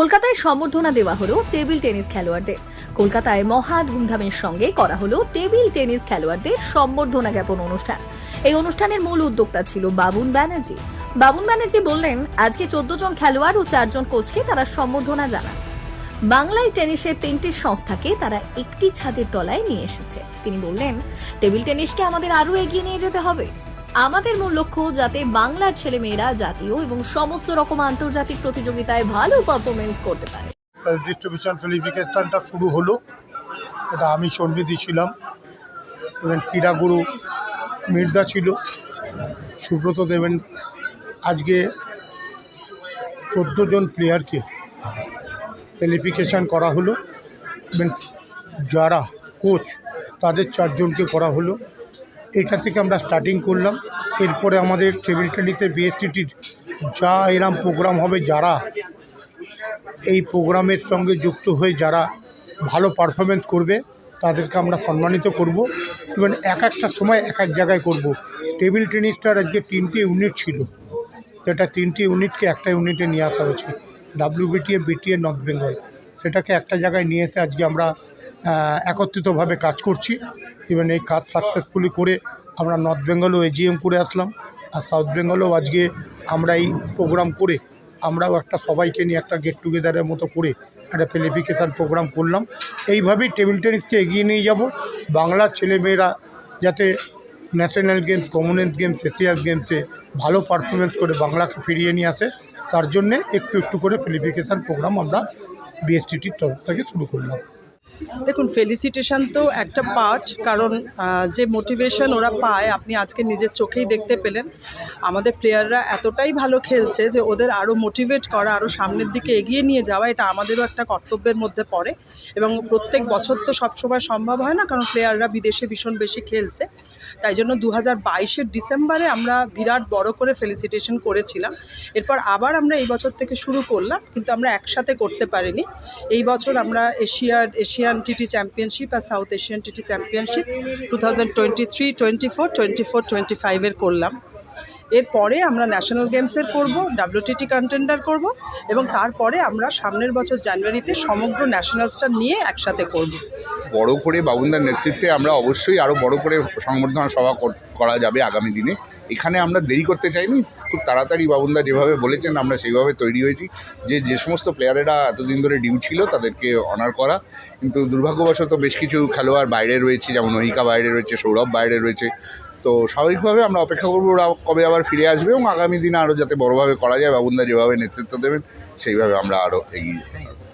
কলকাতায় সম্বর্ধনা দেওয়া হলো টেবিল টেনিস খেলোয়াড়দের। কলকাতায় মহা ধুমধামের সঙ্গে করা হলো টেবিল টেনিস খেলোয়াড়দের সম্বর্ধনা জ্ঞাপন অনুষ্ঠান। এই অনুষ্ঠানের মূল উদ্যোক্তা ছিল বাবুন ব্যানার্জি। বাবুন ব্যানার্জি বললেন, আজকে চোদ্দ জন খেলোয়াড় ও চারজন কোচকে তারা সম্বর্ধনা জানান। বাংলায় টেনিসের তিনটি সংস্থাকে তারা একটি ছাদের তলায় নিয়ে এসেছে। তিনি বললেন, টেবিল টেনিসকে আমাদের আরও এগিয়ে নিয়ে যেতে হবে। আমাদের মূল লক্ষ্য যাতে বাংলার ছেলেমেয়েরা জাতীয় এবং সমস্ত রকম আন্তর্জাতিক প্রতিযোগিতায় ভালো পারফরমেন্স করতে পারে। ডিস্ট্রিবিউশন ফেলিফিকেশনটা শুরু হলো। এটা আমি সন্নিধি ছিলাম। এবং ক্রীড়াগুরু মির্দা ছিল। সুব্রত দেবেন আজকে চোদ্দ জন প্লেয়ারকে ফেলিফিকেশান করা হলো। এবং যারা কোচ তাদের চারজনকে করা হলো। এটা থেকে আমরা স্টার্টিং করলাম। এরপরে আমাদের টেবিল টেনিসে বিএসটিটির যা এরম প্রোগ্রাম হবে, যারা এই প্রোগ্রামের সঙ্গে যুক্ত হয়ে যারা ভালো পারফরমেন্স করবে, তাদেরকে আমরা সম্মানিত করব। এবং এক একটা সময় এক এক জায়গায় করব। টেবিল টেনিসটার আজকে তিনটি ইউনিট ছিল। যেটা তিনটি ইউনিটকে একটা ইউনিটে নিয়ে আসা হয়েছে। ডাব্লিউবিটিএ বিটিএ নর্থ বেঙ্গল সেটাকে একটা জায়গায় নিয়ে এসে আজকে আমরা একত্রিতভাবে কাজ করছি। ইভেন এই কাজ সাকসেসফুলি করে আমরা নর্থ বেঙ্গলও এজিএম করে আসলাম। আর সাউথ বেঙ্গলেও আজকে আমরা এই প্রোগ্রাম করে আমরাও একটা সবাইকে নিয়ে একটা গেট টুগেদারের মতো করে একটা ফেলিফিকেশান প্রোগ্রাম করলাম। এইভাবেই টেবিল টেনিসকে এগিয়ে নিয়ে যাব। বাংলার ছেলেমেয়েরা যাতে national games Commonwealth games Asian গেমসে ভালো পারফরমেন্স করে বাংলাকে ফিরিয়ে নিয়ে আসে, তার জন্যে একটু একটু করে ফেলিফিকেশান প্রোগ্রাম আমরা বিএসটিটির তরফ থেকে শুরু করলাম। দেখুন ফেলিসিটেশন তো একটা পার্ট কারণ যে মোটিভেশন ওরা পায়, আপনি আজকে নিজের চোখেই দেখতে পেলেন। আমাদের প্লেয়াররা এতটাই ভালো খেলছে যে ওদের আরও মোটিভেট করা আরও সামনের দিকে এগিয়ে নিয়ে যাওয়া, এটা আমাদেরও একটা কর্তব্যের মধ্যে পড়ে। এবং প্রত্যেক বছর তো সবসময় সম্ভব হয় না, কারণ প্লেয়াররা বিদেশে ভীষণ বেশি খেলছে। তাই জন্য দু হাজার ডিসেম্বরে আমরা বিরাট বড় করে ফেলিসিটেশন করেছিলাম। এরপর আবার আমরা এই বছর থেকে শুরু করলাম, কিন্তু আমরা একসাথে করতে পারিনি। এই বছর আমরা এশিয়ার এশিয়ান টিটি চ্যাম্পিয়নশিপ আর south Asian TT championship two thousand twenty three, twenty four twenty four, twenty ফাইভের করলাম। এরপরে আমরা ন্যাশনাল গেমসের করব, ডাব্লিউটিটি কন্টেন্ডার করব এবং তারপরে আমরা সামনের বছর জানুয়ারিতে সমগ্র ন্যাশনালসটা নিয়ে একসাথে করব। বড় করে বাবুনদার নেতৃত্বে আমরা অবশ্যই আরও বড় করে সংবর্ধনা সভা করা যাবে আগামী দিনে। এখানে আমরা দেরি করতে চাইনি। খুব তাড়াতাড়ি বাবুনদা যেভাবে বলেছেন, আমরা সেইভাবে তৈরি হয়েছি। যে যে সমস্ত প্লেয়ারেরা এতদিন ধরে ডিউ ছিল, তাদেরকে অনার করা। কিন্তু দুর্ভাগ্যবশত বেশ কিছু খেলোয়াড় বাইরে রয়েছে, যেমন অহিকা বাইরে রয়েছে, সৌরভ বাইরে রয়েছে। তো স্বাভাবিকভাবে আমরা অপেক্ষা করব ওরা কবে আবার ফিরে আসবে এবং আগামী দিনে আরও যাতে বড়োভাবে করা যায়, বাবুনদা যেভাবে নেতৃত্ব দেবেন, সেইভাবে আমরা আরও এগিয়ে যেতে